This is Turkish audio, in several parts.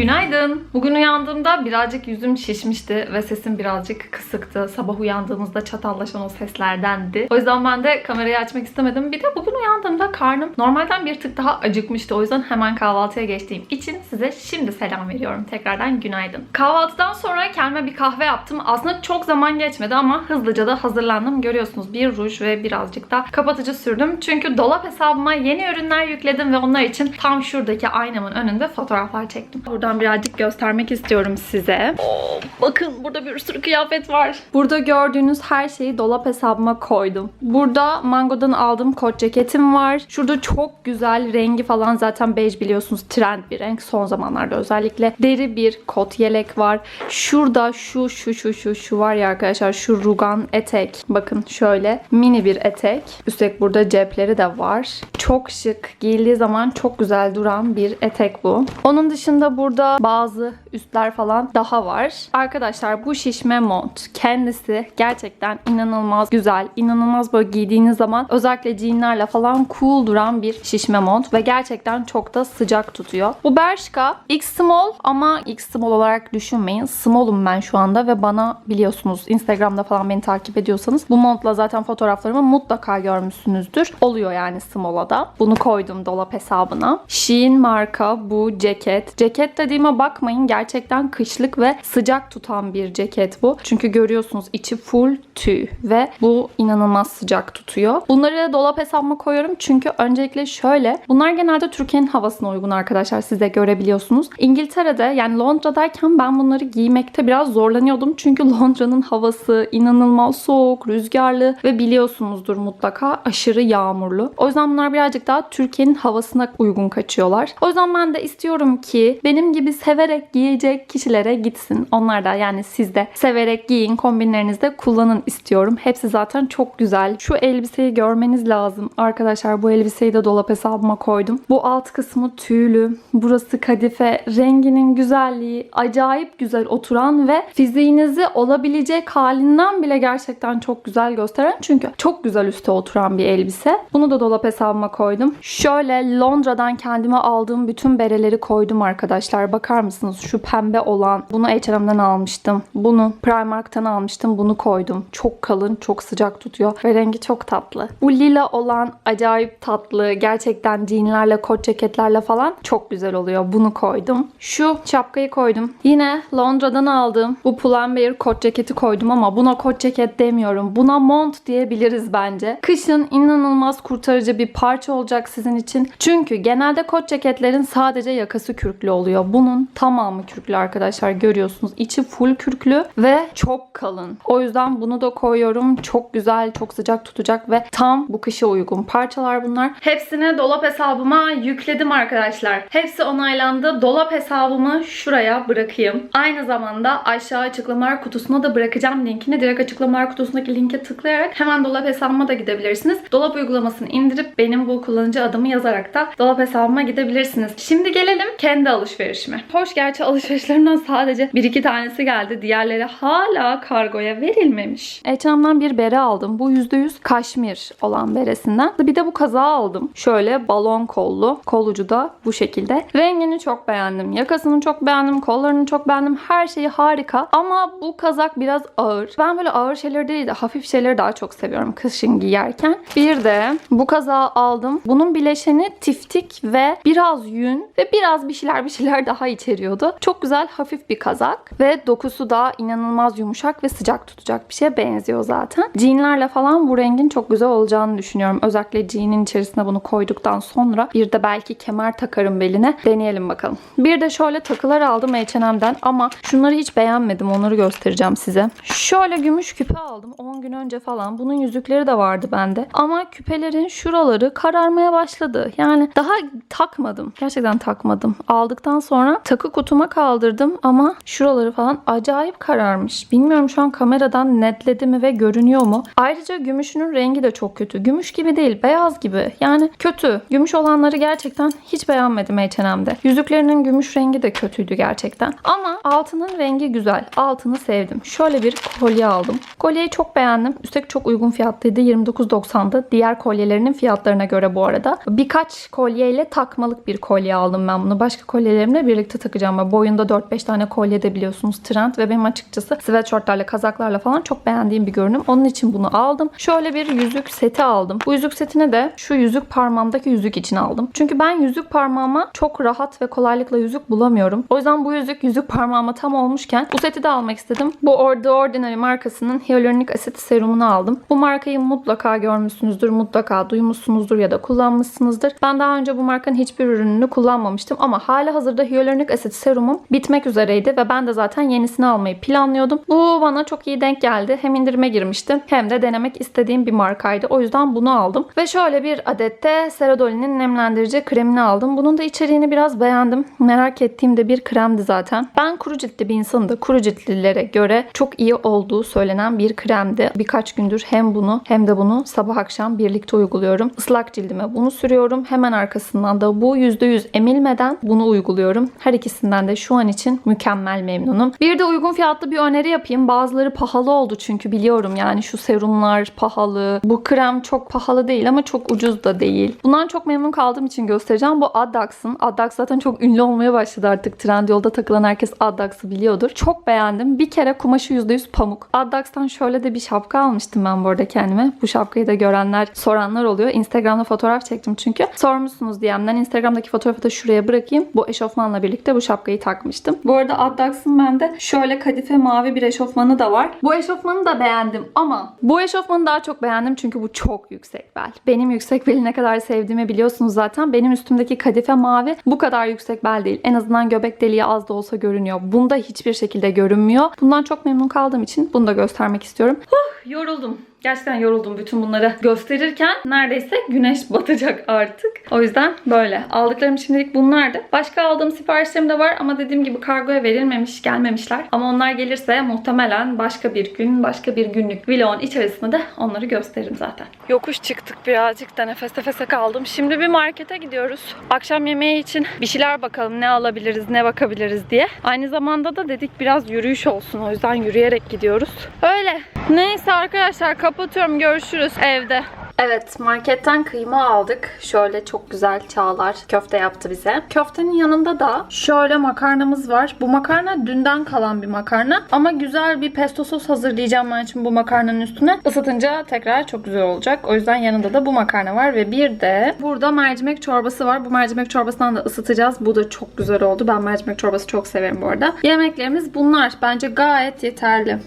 Günaydın. Bugün uyandığımda birazcık yüzüm şişmişti ve sesim birazcık kısıktı. Sabah uyandığımızda çatallaşan o seslerdendi. O yüzden ben de kamerayı açmak istemedim. Bir de bugün uyandığımda karnım normalden bir tık daha acıkmıştı. O yüzden hemen kahvaltıya geçtiğim için size şimdi selam veriyorum. Tekrardan günaydın. Kahvaltıdan sonra kendime bir kahve yaptım. Aslında çok zaman geçmedi ama hızlıca da hazırlandım. Görüyorsunuz bir ruj ve birazcık da kapatıcı sürdüm. Çünkü dolap hesabıma yeni ürünler yükledim ve onlar için tam şuradaki aynamın önünde fotoğraflar çektim. Buradan birazcık göstermek istiyorum size. Oo, bakın burada bir sürü kıyafet var. Burada gördüğünüz her şeyi dolap hesabıma koydum. Burada Mango'dan aldığım kot ceketim var. Şurada çok güzel rengi falan zaten bej biliyorsunuz trend bir renk son zamanlarda özellikle. Deri bir kot yelek var. Şurada şu şu şu şu şu var ya arkadaşlar şu rugan etek. Bakın şöyle mini bir etek. Üstelik burada cepleri de var. Çok şık. Giyildiği zaman çok güzel duran bir etek bu. Onun dışında burada bazı üstler falan daha var. Arkadaşlar bu şişme mont kendisi gerçekten inanılmaz güzel. inanılmaz böyle giydiğiniz zaman özellikle jeanlerle falan cool duran bir şişme mont ve gerçekten çok da sıcak tutuyor. Bu Bershka X small ama X small olarak düşünmeyin. Small'um ben şu anda ve bana biliyorsunuz Instagram'da falan beni takip ediyorsanız bu montla zaten fotoğraflarımı mutlaka görmüşsünüzdür. Oluyor yani small'a da. Bunu koydum dolap hesabına. Shein marka bu ceket. Ceket dediğime bakmayın gerçekten kışlık ve sıcak tutan bir ceket bu. Çünkü görüyorsunuz içi full tüy ve bu inanılmaz sıcak tutuyor. Bunları dolap hesabıma koyuyorum çünkü öncelikle şöyle. Bunlar genelde Türkiye'nin havasına uygun arkadaşlar. Siz de görebiliyorsunuz. İngiltere'de yani Londra'dayken ben bunları giymekte biraz zorlanıyordum. Çünkü Londra'nın havası inanılmaz soğuk, rüzgarlı ve biliyorsunuzdur mutlaka aşırı yağmurlu. O yüzden bunlar birazcık daha Türkiye'nin havasına uygun kaçıyorlar. O yüzden ben de istiyorum ki benim gibi severek giyecek kişilere gitsin. Onlar da yani siz de severek giyin, kombinlerinizde kullanın istiyorum. Hepsi zaten çok güzel. Şu elbiseyi görmeniz lazım. Arkadaşlar bu elbiseyi de dolap hesabıma koydum. Bu alt kısmı tüylü. Burası kadife. Renginin güzelliği acayip güzel oturan ve fiziğinizi olabilecek halinden bile gerçekten çok güzel gösteren. Çünkü çok güzel üste oturan bir elbise. Bunu da dolap hesabıma koydum. Şöyle Londra'dan kendime aldığım bütün bereleri koydum arkadaşlar. Bakar mısınız? Şu pembe olan. Bunu H&M'den almıştım. Bunu Primark'tan almıştım. Bunu koydum. Çok kalın, çok sıcak tutuyor ve rengi çok tatlı. Bu lila olan acayip tatlı. Gerçekten jeanlerle, kot ceketlerle falan çok güzel oluyor. Bunu koydum. Şu şapkayı koydum. Yine Londra'dan aldığım bu Pull&Bear kot ceketi koydum ama buna kot ceket demiyorum. Buna mont diyebiliriz bence. Kışın inanılmaz kurtarıcı bir parça olacak sizin için. Çünkü genelde kot ceketlerin sadece yakası kürklü oluyor. Bunun tamamı kürklü arkadaşlar görüyorsunuz. İçi full kürklü ve çok kalın. O yüzden bunu da koyuyorum. Çok güzel, çok sıcak tutacak ve tam bu kışa uygun parçalar bunlar. Hepsini dolap hesabıma yükledim arkadaşlar. Hepsi onaylandı. Dolap hesabımı şuraya bırakayım. Aynı zamanda aşağı açıklamalar kutusuna da bırakacağım linkini. Direkt açıklamalar kutusundaki linke tıklayarak hemen dolap hesabıma da gidebilirsiniz. Dolap uygulamasını indirip benim bu kullanıcı adımı yazarak da dolap hesabıma gidebilirsiniz. Şimdi gelelim kendi alışverişime. Hoş gerçi alışverişlerimden sadece bir iki tanesi geldi. Diğerleri hala kargoya verilmemiş. H&M'den bir bere aldım. Bu %100 kaşmir olan beresinden. Bir de bu kazağı aldım. Şöyle balon kollu. Kolucu da bu şekilde. Rengini çok beğendim. Yakasını çok beğendim. Kollarını çok beğendim. Her şeyi harika. Ama bu kazak biraz ağır. Ben böyle ağır şeyleri değil de hafif şeyleri daha çok seviyorum kışın giyerken. Bir de bu kazağı aldım. Bunun bileşeni tiftik ve biraz yün ve biraz bir şeyler bir şeyler daha içeriyordu. Çok güzel hafif bir kazak ve dokusu da inanılmaz yumuşak ve sıcak tutacak bir şeye benziyor zaten. Jeanlerle falan bu rengin çok güzel olacağını düşünüyorum. Özellikle jean'in içerisine bunu koyduktan sonra bir de belki kemer takarım beline. Deneyelim bakalım. Bir de şöyle takılar aldım H&M'den ama şunları hiç beğenmedim. Onları göstereceğim size. Şöyle gümüş küpe aldım 10 gün önce falan. Bunun yüzükleri de vardı bende. Ama küpelerin şuraları kararmaya başladı. Yani daha takmadım. Gerçekten takmadım. Aldıktan sonra takı kutuma kaldırdım ama şuraları falan acayip kararmış. Bilmiyorum şu an kameradan netledi mi ve görünüyor mu? Ayrıca gümüşünün rengi de çok kötü. Gümüş gibi değil, beyaz gibi. Yani kötü. Gümüş olanları gerçekten hiç beğenmedim H&M'de. Yüzüklerinin gümüş rengi de kötüydü gerçekten. Ama altının rengi güzel. Altını sevdim. Şöyle bir kolye aldım. Kolyeyi çok beğendim. Üstelik çok uygun fiyatlıydı. 29.90'dı. Diğer kolyelerinin fiyatlarına göre bu arada. Birkaç kolyeyle takmalık bir kolye aldım ben bunu. Başka kolyelerimle birlikte takacağım. Böyle boyunda 4-5 tane kolye de biliyorsunuz trend ve benim açıkçası sweatshirtlerle, kazaklarla falan çok beğendiğim bir görünüm. Onun için bunu aldım. Şöyle bir yüzük seti aldım. Bu yüzük setine de şu yüzük parmağımdaki yüzük için aldım. Çünkü ben yüzük parmağıma çok rahat ve kolaylıkla yüzük bulamıyorum. O yüzden bu yüzük yüzük parmağıma tam olmuşken bu seti de almak istedim. Bu The Ordinary markasının hyaluronik asit serumunu aldım. Bu markayı mutlaka görmüşsünüzdür, mutlaka duymuşsunuzdur ya da kullanmışsınızdır. Ben daha önce bu markanın hiçbir ürününü kullanmamıştım ama hala hazırda hyaluronik asit serumum bitmek üzereydi ve ben de zaten yenisini almayı planlıyordum. Bu bana çok iyi denk geldi. Hem indirime girmişti hem de denemek istediğim bir markaydı. O yüzden bunu aldım. Ve şöyle bir adette Ceradoli'nin nemlendirici kremini aldım. Bunun da içeriğini biraz beğendim. Merak ettiğim de bir kremdi zaten. Ben kuru ciltli bir insanım da kuru ciltlilere göre çok iyi olduğu söylenen bir kremdi. Birkaç gündür hem bunu hem de bunu sabah akşam birlikte uyguluyorum. Islak cildime bunu sürüyorum. Hemen arkasından da bu %100 emilmeden bunu uyguluyorum. Her ikisinden de şu an için mükemmel memnunum. Bir de uygun fiyatlı bir öneri yapayım. Bazıları pahalı oldu çünkü biliyorum yani şu serumlar pahalı. Bu krem çok pahalı değil ama çok ucuz da değil. Bundan çok memnun kaldığım için göstereceğim. Bu Addax'ın. Addax zaten çok ünlü olmaya başladı artık. Trendyol'da takılan herkes Addax'ı biliyordur. Çok beğendim. Bir kere kumaşı %100 pamuk. Addax'tan şöyle de bir şapka almıştım ben bu arada kendime. Bu şapkayı da görenler, soranlar oluyor. Instagram'da fotoğraf çektim çünkü. Sormuşsunuz DM'den. Instagram'daki fotoğrafı da şuraya bırakayım. Bu eşofmanla birlikte bu şapkayı takmıştım. Bu arada Addax'ın bende şöyle kadife mavi bir eşofmanı da var. Bu eşofmanı da beğendim ama bu eşofmanı daha çok beğendim çünkü bu çok yüksek bel. Benim yüksek beli ne kadar sevdiğimi biliyorsunuz zaten. Benim üstümdeki kadife mavi bu kadar yüksek bel değil. En azından göbek deliği az da olsa görünüyor. Bunda hiçbir şekilde görünmüyor. Bundan çok memnun kaldığım için bunu da göstermek istiyorum. Huh, yoruldum. Gerçekten yoruldum bütün bunları gösterirken. Neredeyse güneş batacak artık. O yüzden böyle. Aldıklarım şimdilik bunlardı. Başka aldığım siparişlerim de var ama dediğim gibi kargoya verilmemiş, gelmemişler. Ama onlar gelirse muhtemelen başka bir gün, başka bir günlük vlogun içerisinde de onları gösteririm zaten. Yokuş çıktık birazcık da nefes nefese kaldım. Şimdi bir markete gidiyoruz. Akşam yemeği için bir şeyler bakalım ne alabiliriz, ne bakabiliriz diye. Aynı zamanda da dedik biraz yürüyüş olsun. O yüzden yürüyerek gidiyoruz. Öyle. Neyse arkadaşlar kapatıyorum. Görüşürüz evde. Evet marketten kıyma aldık. Şöyle çok güzel Çağlar köfte yaptı bize. Köftenin yanında da şöyle makarnamız var. Bu makarna dünden kalan bir makarna. Ama güzel bir pesto sos hazırlayacağım ben şimdi bu makarnanın üstüne. Isıtınca tekrar çok güzel olacak. O yüzden yanında da bu makarna var ve bir de burada mercimek çorbası var. Bu mercimek çorbasından da ısıtacağız. Bu da çok güzel oldu. Ben mercimek çorbası çok severim bu arada. Yemeklerimiz bunlar. Bence gayet yeterli.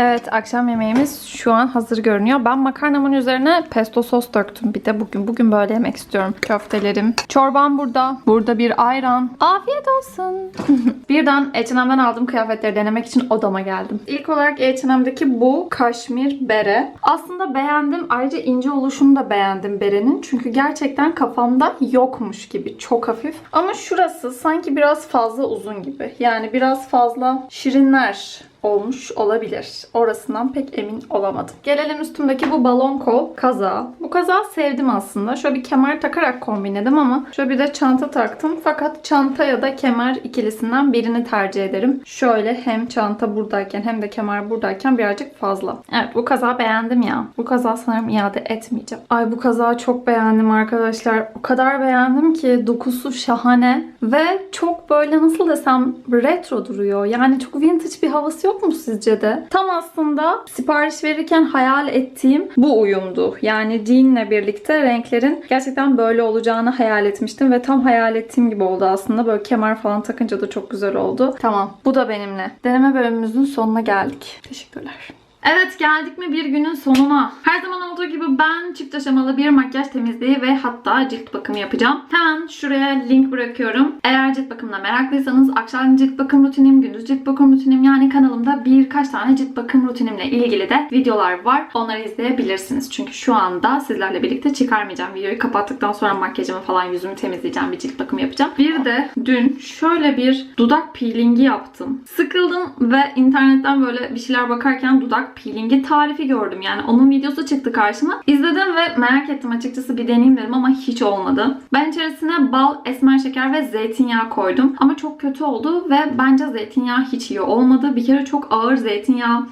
Evet akşam yemeğimiz şu an hazır görünüyor. Ben makarnamın üzerine pesto sos döktüm. Bir de bugün bugün böyle yemek istiyorum. Köftelerim. Çorbam burada. Burada bir ayran. Afiyet olsun. Birden H&M'den aldığım kıyafetleri denemek için odama geldim. İlk olarak H&M'deki bu kaşmir bere. Aslında beğendim. Ayrıca ince oluşunu da beğendim berenin. Çünkü gerçekten kafamda yokmuş gibi. Çok hafif. Ama şurası sanki biraz fazla uzun gibi. Yani biraz fazla şirinler olmuş olabilir. Orasından pek emin olamadım. Gelelim üstümdeki bu balon kol kazağı. Bu kazağı sevdim aslında. Şöyle bir kemer takarak kombinledim ama şöyle bir de çanta taktım. Fakat çanta ya da kemer ikilisinden birini tercih ederim. Şöyle hem çanta buradayken hem de kemer buradayken birazcık fazla. Evet bu kazağı beğendim ya. Bu kazağı sanırım iade etmeyeceğim. Ay bu kazağı çok beğendim arkadaşlar. O kadar beğendim ki dokusu şahane ve çok böyle nasıl desem retro duruyor. Yani çok vintage bir havası mu sizce de? Tam aslında sipariş verirken hayal ettiğim bu uyumdu. Yani jeanle birlikte renklerin gerçekten böyle olacağını hayal etmiştim ve tam hayal ettiğim gibi oldu aslında. Böyle kemer falan takınca da çok güzel oldu. Tamam. Bu da benimle. Deneme bölümümüzün sonuna geldik. Teşekkürler. Evet geldik mi bir günün sonuna. Her zaman olduğu gibi ben çift aşamalı bir makyaj temizliği ve hatta cilt bakımı yapacağım. Hemen şuraya link bırakıyorum. Eğer cilt bakımına meraklıysanız akşam cilt bakım rutinim, gündüz cilt bakım rutinim yani kanalımda birkaç tane cilt bakım rutinimle ilgili de videolar var. Onları izleyebilirsiniz. Çünkü şu anda sizlerle birlikte çıkarmayacağım. Videoyu kapattıktan sonra makyajımı falan yüzümü temizleyeceğim. Bir cilt bakımı yapacağım. Bir de dün şöyle bir dudak peelingi yaptım. Sıkıldım ve internetten böyle bir şeyler bakarken dudak peelingi tarifi gördüm. Yani onun videosu çıktı karşıma. İzledim ve merak ettim açıkçası bir deneyim dedim ama hiç olmadı. Ben içerisine bal, esmer şeker ve zeytinyağı koydum. Ama çok kötü oldu ve bence zeytinyağı hiç iyi olmadı. Bir kere çok ağır zeytinyağı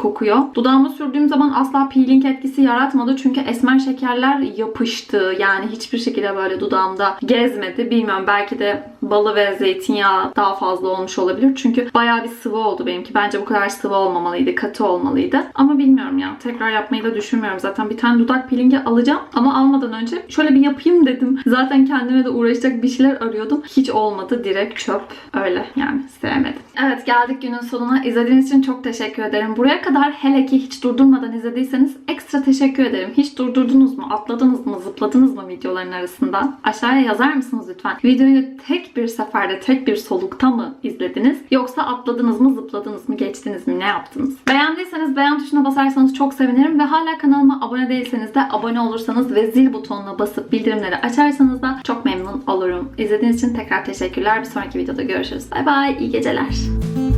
kokuyor. Dudağıma sürdüğüm zaman asla peeling etkisi yaratmadı. Çünkü esmer şekerler yapıştı. Yani hiçbir şekilde böyle dudağımda gezmedi. Bilmiyorum belki de balı ve zeytinyağı daha fazla olmuş olabilir. Çünkü bayağı bir sıvı oldu benimki. Bence bu kadar sıvı olmamalıydı. Katı olmalıydı. Ama bilmiyorum ya. Tekrar yapmayı da düşünmüyorum. Zaten bir tane dudak peelingi alacağım. Ama almadan önce şöyle bir yapayım dedim. Zaten kendime de uğraşacak bir şeyler arıyordum. Hiç olmadı. Direkt çöp. Öyle yani sevmedim. Evet geldik günün sonuna. İzlediğiniz için çok teşekkür ederim. Buraya kadar hele ki hiç durdurmadan izlediyseniz ekstra teşekkür ederim. Hiç durdurdunuz mu? Atladınız mı? Zıpladınız mı videoların arasından? Aşağıya yazar mısınız lütfen? Videoyu tek bir seferde, tek bir solukta mı izlediniz? Yoksa atladınız mı, zıpladınız mı, geçtiniz mi? Ne yaptınız? Beğendiyseniz beğen tuşuna basarsanız çok sevinirim ve hala kanalıma abone değilseniz de abone olursanız ve zil butonuna basıp bildirimleri açarsanız da çok memnun olurum. İzlediğiniz için tekrar teşekkürler. Bir sonraki videoda görüşürüz. Bay bay. İyi geceler.